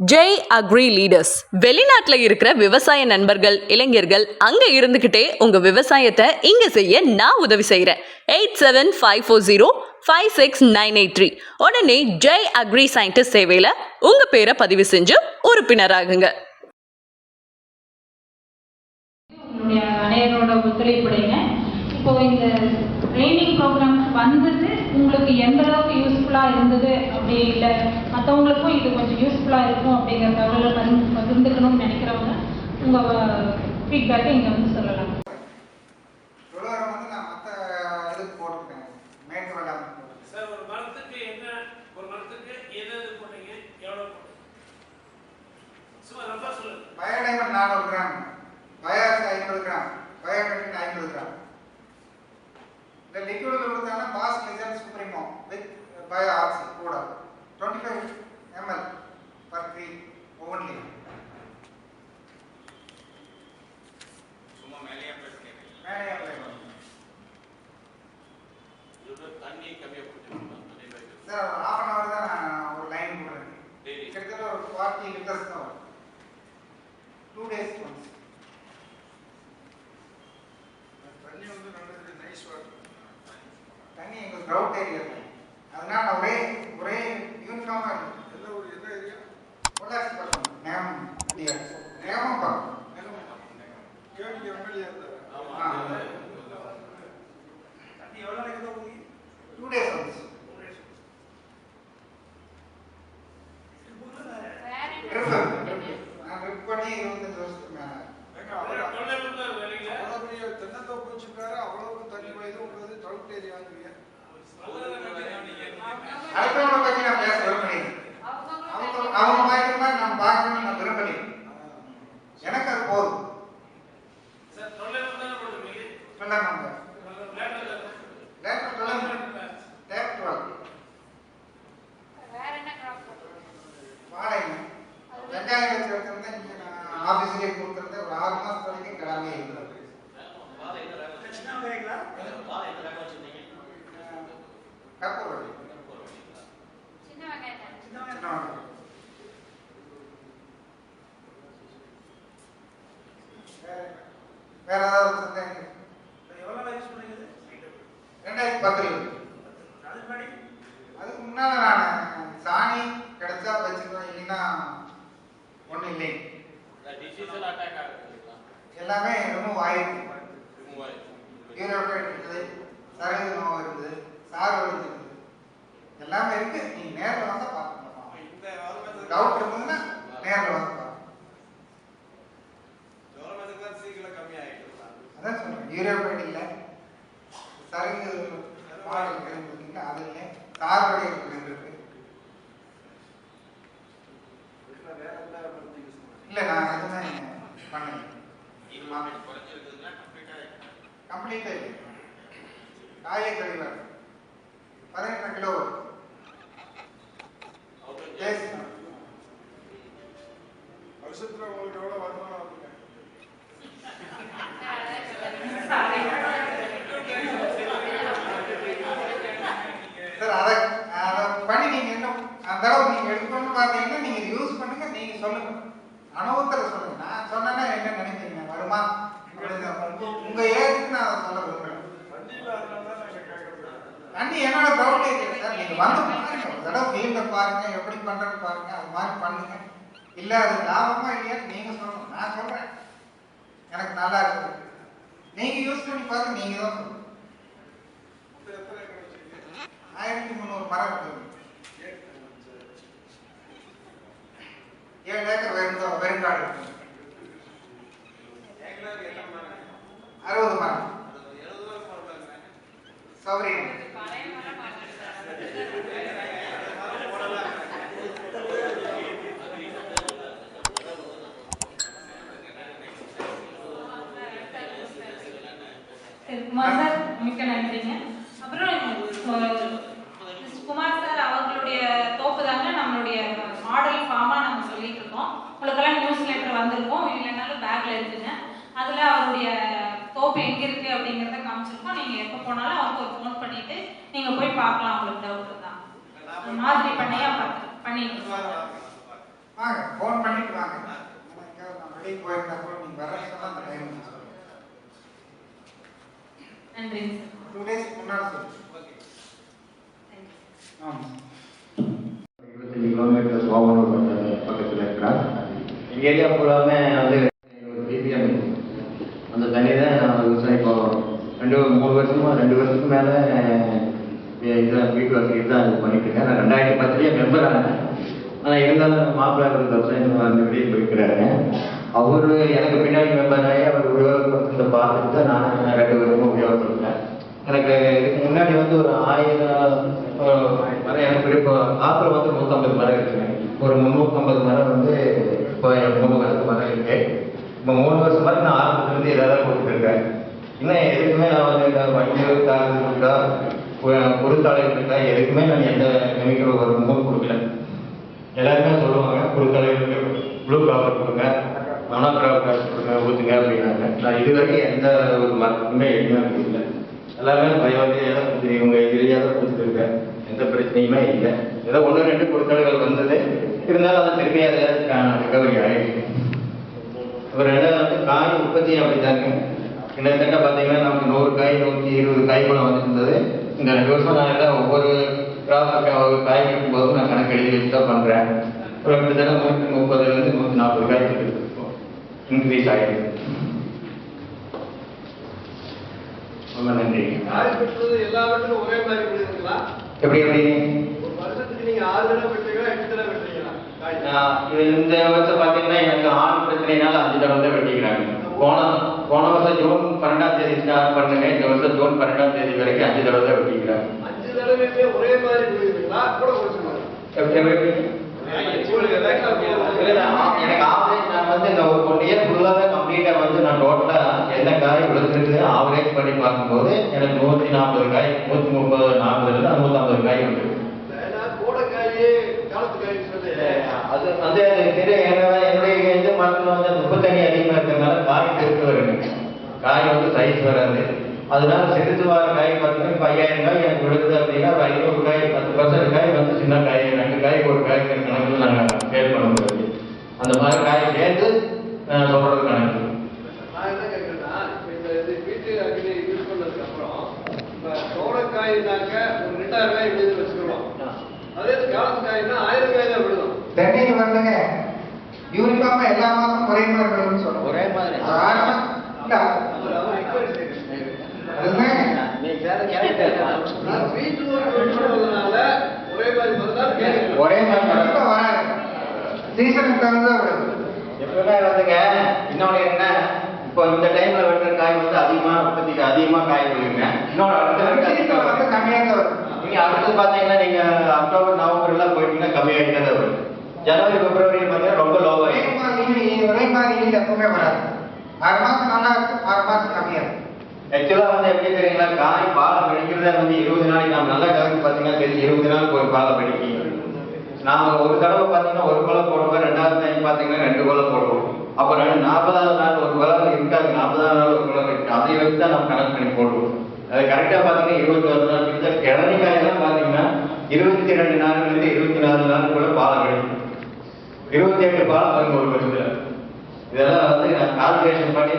Jai agri leaders வெளிநாட்டுல இருக்கிற விவசாய நண்பர்கள் இளைஞர்கள் அங்க இருந்துகிட்டே உங்க விவசாயத்தை இங்க செய்ய நான் உதவி செய்யறேன் eight seven five four zero five six nine eight three உடனே ஜெய் அக்ரி சயின்டிஸ்ட் சேவையில உங்க பேரை பதிவு செஞ்சு உறுப்பினராகுங்க. உங்களுடைய அனைவரோட ஒத்துழைப்புடைங்க இப்போ இந்த ட்ரைனிங் ப்ரோக்ராம்ஸ் வந்தது உங்களுக்கு எந்த அளவுக்கு யூஸ்ஃபுல்லாக இருந்தது அப்படி இல்லை மற்றவங்களுக்கும் இது கொஞ்சம் யூஸ்ஃபுல்லாக இருக்கும் அப்படிங்கிற தகவலை பகிர்ந்து பகிர்ந்துக்கணும்னு நினைக்கிறவங்க உங்கள் ஃபீட்பேக்கை இங்கே வந்து சொல்லலாம் உலகம் வந்து நான் மற்ற இதுக்கு போட்டிருக்கேன் மேற்கு வெள்ளாமை போட்டிருக்கேன் சார் ஒரு மரத்துக்கு என்ன ஒரு மரத்துக்கு எது எது போட்டீங்க எவ்வளோ போட்டீங்க சும்மா ரொம்ப சொல்லுங்க பயோடைமண்ட் நானூறு கிராம் பயாஸ் ஐம்பது கிராம் பயோடெக்டின் ஐம்பது கிராம் இந்த லிக்விட் கொடுத்தாங்கன்னா boss listen supremo with bio oxy கூட twenty five ml per three ஒவ்வொன்லி சும்மா மேலேயே பேசுறீங்க மேலே apply பண்ணணும். இதோட தண்ணி கம்மியாக குடிச்சிருக்கணும் தண்ணி வைக்கிறது சார் ஒரு ஹாஃப் அன் ஹவர் தான் நான் ஒரு லைன் போடுறேன் டெய்லி கிட்டத்தட்ட ஒரு ஃபார்ட்டி லிட்டர்ஸ் தான் வரும் டூ டேஸ் ஒன்ஸ் தண்ணி வந்து நல்லது நைஸ் வாட்டர் தண்ணி எங்கள் கிரவுண்ட் ஏரியா அதனால நான் ஒரே ஒரே யூனிஃபார்மாக இருக்கும் என்ன ஒரு என்ன ஏரியா பொள்ளாச்சி பக்கம் நேமம் நேமம் பக்கம் டூ டேஸ் நான் ட்ரிப் பண்ணி இருபத்தஞ்சு வருஷத்துக்கு மேலே அவ்வளோ பெரிய தென்னந்தோப்பு தண்ணி வயது உங்களுக்கு ட்ரவுட் ஏரியாங்கிறீங்க அடுத்தவங்களை பற்றி நான் பேச விரும்புகிறேன் அவங்க அவங்க பார்க்குற மாதிரி நான் பார்க்கணும்னு நான் விரும்புகிறேன் எனக்கு அது போதும் சார் தொழில்நுட்பம் தானே போடுவீங்க சொல்ல number later later twelve tab twelve வேற என்ன கிராப் வாடகை வெங்காயம் வச்சு வச்சிருந்தேன் இங்கே நான் ஆஃபீஸ்லேயே கொடுத்துருந்தேன் ஒரு ஆறு மாதம் வரைக்கும் கிளம்பி இருந்தது கப்பூர் வழி சின்ன வெங்காயம் சின்ன வெங்காயம். வேற- வேற ஏதாவது சந்தேகம் எவ்வளோ யூஸ் பண்ணிக்கிறது ரெண்டாயிரத்தி பத்துல அதுக்கு முன்னாடி அதுக்கு முன்னால நான் சாணி கிடைச்சா வச்சுக்குவேன் இல்லைன்னா ஒன்றும் இல்லை டிசீஸ் எல்லாம் அட்டாக் ஆகுது இல்லைங்களா எல்லாமே ரிமூவ் ஆயிருக்கு ரிமூவ் ஆயிடுச்சு யூரோப்பேட் இருக்குது சரகு நோவு இருக்குது சாறு இருந்தது எல்லாமே இருக்கு நீங்க நேரில் வந்தா பார்த்துக்கலாம் இந்த கவர்மெண்ட் டவுட் இருந்ததுன்னா நேரில் வந்து பாருங்க கவர்மெண்ட்டுக்கு தான் சீக்கிரம் கம்மி ஆகிட்டு அதான் சொல்றேன் யூரோப்பேட் இல்லை சரகு மாடல் இருக்குது பார்த்தீங்களா அது இல்லை சாறுபடி இருக்குது இருக்கு வீட்டில் வேற எந்த மருந்து யூஸ் பண்ணுறீங்க இல்லை நான் எதுவுமே பண்ணல கம்ப்ளீட்டாக இல்லை காயே கழிவார் பதினெட்டு கிலோ. வருஷத்தில் உங்களுக்கு எவ்வளோ வருமானம் வருங்க சார் அதை அதை பண்ணி சொல்லுங்க அனுபவத்தில் சொல்லுங்க நான் சொன்னேன்னா என்ன நினைக்கிறீங்க வருமா அப்படின்னு உங்க- உங்க ஏஜுக்கு நான் அதை சொல்ல விரும்புறேன் தண்ணி என்னோட டவுட்டே இல்லை சார் நீங்க வந்து பாருங்க ஒரு தடவை ஃபீல்ட பாருங்க எப்படி பண்றது பாருங்க அது மாதிரி பண்ணுங்க இல்ல அது லாபமா இல்லையான்னு நீங்க சொல்லணும். நான் சொல்றேன். எனக்கு நல்லா இருக்கு. நீங்க யூஸ் பண்ணி பார்த்து நீங்க தான் சொல்லணும். ஆயிரத்தி முந்நூறு மரம் இருக்குது. ஏழு ஏக்கர் வெறும் வெறுங்காடு அறுபது மரம். சௌரியம் சரி, குமார் சார் மிக்க நன்றிங்க. அப்புறம் குமார் சார் அவர்களுடைய தோப்பு தாங்க நம்மளுடைய மாடல் ஃபார்மா நம்ம சொல்லிட்டு இருக்கோம் உங்களுக்கெல்லாம் நியூஸ் லெட்டர் வந்திருக்கோம். இல்லைனாலும் பேக்ல இருக்குங்க. அதுல அவருடைய தோப்பு எங்க இருக்கு அப்படிங்கறத காமிச்சிருக்கோம். நீங்க எப்ப போனாலும் அவருக்கு ஒரு ஃபோன் பண்ணிட்டு நீங்க போய் பார்க்கலாம். உங்களுக்கு டவுட் தான் மாதிரி பண்ணையா பார்த்து பண்ணிட்டு வாங்க ஃபோன் பண்ணிட்டு வாங்க. நான் வெளியே போயிருந்தா கூட நீங்க வர சொன்னா டைம் டூ டேஸ் முன்னாடி இருபத்தஞ்சு கிலோமீட்டர் சோமனூர் பக்கத்தில் இருக்கிறார். எங்கள் ஏரியா ஃபுல்லாமே வந்து பிபிஎம் அந்த தண்ணி தான் விவசாயம் இப்போ ரெண்டு மூணு வருஷமா ரெண்டு வருஷத்துக்கு மேலே இதான் வீட்டு வசதி தான் இது பண்ணிட்டு இருக்கேன். நான் ரெண்டாயிரத்தி பத்துலேயே மெம்பர் ஆனேன். ஆனால் இருந்தாலும் மாப்பிள்ளை விவசாயம் வந்து வெளியே போயிருக்கிறாரு அவர் எனக்கு பின்னாடி மெம்பர் ஆகி அவர் உபயோகப்படுத்துறத பார்த்துட்டு தான் நான் ரெண்டு வருஷமும் உபயோகப்படுத்தேன் எனக்கு இதுக்கு முன்னாடி வந்து ஒரு ஆயிரம் அஹ், மரம் ஆற்றுல வந்து நூற்றம்பது மரம் இருக்குங்க. ஒரு முந்நூற்றம்பது மரம் வந்து இப்போ எனக்கு மூணு மரம் இருக்கு. இப்போ மூணு வருஷம் மாதிரி நான் ஆரம்பத்துலேருந்து எல்லாரும் கொடுத்துருக்கேன் இன்னும் எதுக்குமே நான் வந்து இந்த வண்டிகள் இருக்கா குருத்தாலை இருக்கா எதுக்குமே நான் எந்த நினைக்கிற ஒரு முகம் கொடுக்கல. எல்லாருமே சொல்லுவாங்க குருத்தாலைகளுக்கு ப்ளூ காப்பர் கொடுங்க மனோகிராஃப் காசு கொடுங்க ஊற்றுங்க அப்படின்னாங்க. நான் இது வரைக்கும் எந்த ஒரு மரத்துக்குமே எதுவுமே கொடுக்கல. எல்லாருமே பயோலையே இவங்க இதுலேயே தான் கொடுத்துருக்கேன் எந்த பிரச்சனையுமே இல்லை. ஏதோ ஒன்று ரெண்டு கொடுத்தல்கள் வந்தது. இருந்தாலும் அதை திருப்பி அதை ரிகவரி ஆகிடுச்சு ஒரு ரெண்டாவது வந்து காய் உற்பத்தி அப்படித்தாங்க. கிட்டத்தட்ட பார்த்தீங்கன்னா நமக்கு நூறு காய் நூற்றி இருபது காய் கூட வந்துட்டு இருந்தது இந்த ரெண்டு வருஷம் நான் எல்லாம் ஒவ்வொரு கிராஃப் ஒரு காய் வைக்கும் போதும் நான் கணக்கு எழுதி வச்சு தான் பண்ணுறேன் ஒரு கிட்டத்தட்ட நூற்றி முப்பதுலேருந்து நூற்றி நாற்பது காய் இன்க்ரீஸ் ஆகிடுது ரொம்ப நன்றி. எப்படி எப்படி? இந்த வருஷம் பார்த்தீங்கன்னா எனக்கு ஆண் பிரச்சனைனால அஞ்சு தடவை தான் வெட்டிக்கிறாங்க. போன போன வருஷம் ஜூன் பன்னெண்டாம் தேதி ஸ்டார்ட் பண்ணுங்க. இந்த வருஷம் ஜூன் பன்னெண்டாம் தேதி வரைக்கும் அஞ்சு தடவை தான் வெட்டிக்கிறாங்க. அஞ்சு தடவையுமே ஒரே மாதிரி எனக்கு ஆவரேஜ் நான் வந்து இந்த ஒரு ஒன் இயர் ஃபுல்லாகவே கம்ப்ளீட்டாக வந்து நான் டோட்டலாக என்ன காய் விழுந்துருக்கு ஆவரேஜ் பண்ணி பார்க்கும்போது எனக்கு நூற்றி நாற்பது காய் நூற்றி முப்பது நாற்பதுல நூற்றம்பது காய் வந்துருக்கு அது வந்து எனக்கு என்னுடைய இது மரத்தில் வந்து முப்பத்தண்ணி அதிகமாக இருக்கிறதுனால காய் பெருத்து வருங்க காய் வந்து சைஸ் வராது. அதனால சிறுத்து வர காய் பார்த்தீங்கன்னா இப்போ ஐயாயிரம் காய் எனக்கு விழுது அப்படின்னா ஒரு ஐநூறு காய் பத்து பர்சன்ட் காய் வந்து சின்ன காய் ரெண்டு காய்க்கு ஒரு காய்க்கு கணக்கில் நாங்கள் சேல் பண்ண முடியாது அந்த மாதிரி காய் சேர்ந்து அஹ், சொல்றது கணக்கு நான் என்ன கேட்கறேன்னா இப்ப இந்த இது வீட்டு அக்னி யூஸ் பண்ணதுக்கு அப்புறம் இப்ப கோடைக்காய்னாக்க ஒரு ரெண்டாயிரம் காய் விழுது வச்சுக்கிறோம் அதே காலத்து காய்னா ஆயிரம் காய் தான் விழுதும் சென்னைக்கு வந்துங்க யூனிஃபார்மா எல்லா மாதமும் ஒரே மாதிரி விழுன்னு சொல்லுவோம் ஒரே மாதிரி. அது ஆறு மாசம் இல்ல அவர் அவர் encourage செய்யணும். அதுதான் நான் வீட்டுல ஒரு வெட்டு பண்ணுறதுனால ஒரே மாதிரி பதினாறு கேட்கணும் ஒரே மாதிரி கண்டிப்பா வராது எப்பவுமே வந்துங்க இன்னொன்று என்ன? இப்போ இந்த டைம்ல வெட்டுற காய் வந்து அதிகமா உற்பத்திக்கு அதிகமா காய் விழுங்க இன்னொன்று அடுத்த கம்மியாக தான் வரும். நீங்க அடுத்து பாத்தீங்கன்னா நீங்க அக்டோபர் நவம்பர் எல்லாம் போயிட்டீங்கன்னா கம்மியாகிட்டே தான் வரும். ஜனவரி பிப்ரவரி பார்த்தீங்கன்னா ரொம்ப லோ ஒரே மாதிரி ஈல்டு எப்பவுமே வராது. ஆறு மாசம் நல்லா இருக்கும். ஆறு மாசம் கம்மியா இருக்கும். ஆக்சுவலா வந்து எப்படி தெரியுங்களா? காய் பாலை வெடிக்கிறதே வந்து இருபது நாளைக்கு நம்ம நல்லா கவனிச்சு பாத்தீங்கன்னா தெரியும். இருபது ஒரு பாலை வெடிக்கும் நாம ஒரு தடவை பாத்தீங்கன்னா ஒரு கொலை போடுவோம் ரெண்டாவது டைம் பாத்தீங்கன்னா ரெண்டு கொலை போடுவோம். அப்ப ரெண்டு நாற்பதாவது நாள் ஒரு கொலை இருக்காது. நாற்பதாவது நாள் ஒரு கொலை இருக்கு. அதை வச்சு தான் நம்ம கணக்கு பண்ணி போடுவோம் அது கரெக்டா பாத்தீங்கன்னா இருபத்தி ஒரு நாள் கிட்ட கிழனி பாத்தீங்கன்னா இருபத்தி ரெண்டு நாள்ல இருந்து இருபத்தி நாலு நாளுக்குள்ள பாலம் கிடைக்கும். இருபத்தி ஏழு பாலம் வருங்க ஒரு வருஷத்துல. இதெல்லாம் வந்து நான் கால்குலேஷன் பண்ணி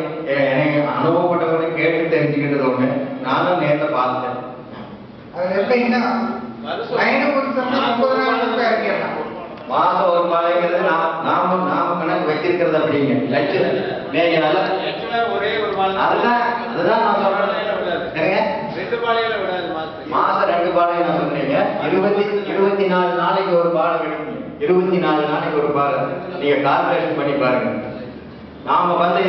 எனக்கு அனுபவப்பட்டவங்க கேட்டு தெரிஞ்சுக்கிட்டது ஒண்ணு. நானும் நேரில் பார்த்தேன் அது எப்படின்னா லைனை மாசம் ஒரு பாலைங்கிறது நாம நாம கணக்கு வச்சிருக்கிறது அப்படிங்க லட்சம் நீங்க நல்லா ஒரே ஒரு மாதம் அதுதான் அதுதான் நான் சொல்றேன் ரெண்டு பாலையில விடாது மாசம். ரெண்டு பாலை நான் சொன்னீங்க இருபத்தி இருபத்தி நாலு நாளைக்கு ஒரு பாலை வெடிக்கீங்க இருபத்தி நாலு நாளைக்கு ஒரு பாலை நீங்க கால்குலேஷன் பண்ணி பாருங்க நாம வந்து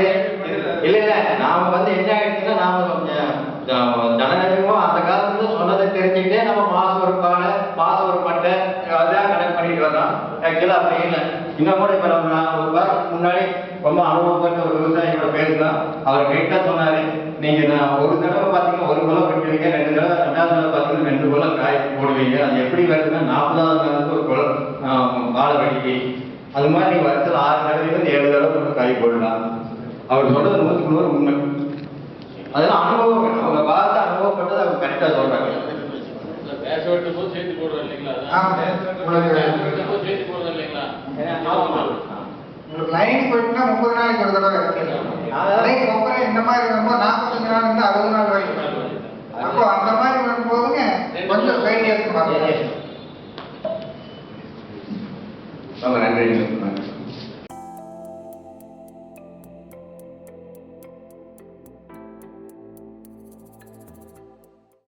இல்ல இல்ல நாம வந்து என்ன ஆயிடுச்சுன்னா நாம கொஞ்சம் ஜனநாயகமும் அந்த காலத்துல சொன்னதை தெரிஞ்சுக்கிட்டே நம்ம மாசம் ஒரு பாலை மாசம் ஒரு பட்டை அதான் கனெக்ட் பண்ணிட்டு வர்றோம் ஆக்சுவலா அப்படி இல்லை. இன்னும் கூட இப்ப நம்ம நான் ஒரு வாரத்துக்கு முன்னாடி ரொம்ப அனுபவப்பட்ட ஒரு விவசாயியோட பேசலாம் அவர் கிட்ட சொன்னாரு நீங்க நான் ஒரு தடவை பாத்தீங்கன்னா ஒரு குலம் கட்டுவீங்க ரெண்டு தடவை ரெண்டாவது தடவை பாத்தீங்கன்னா ரெண்டு குலம் காய் போடுவீங்க. அது எப்படி வருதுன்னா நாற்பதாவது நாளுக்கு ஒரு குலம் வாழை வெடிக்கி. அது மாதிரி நீங்க வருஷத்துல ஆறு தடவையிலிருந்து ஏழு தடவை காய் போடலாம். அவர் சொல்றது நூற்றுக்கு நூறு உண்மை. அதெல்லாம் அனுபவம் அவங்க பார்த்து அனுபவப்பட்டதை அவங்க கரெக்டா சொல்றாங்க. பேச வெட்டும் போது சேர்த்து போடுறோம் இல்லைங்களா சேர்த்து போடுறோம் இல்லைங்களா? உங்களுக்கு லைன் போயிட்டுனா முப்பது நாளைக்கு ஒரு தடவை அதே அப்புறம் இந்த மாதிரி வரும்போது நாற்பத்தஞ்சு நாள் இருந்து அறுபது நாள் வரைக்கும். அப்போ அந்த மாதிரி வரும்போதுங்க கொஞ்சம் ரொம்ப நன்றி.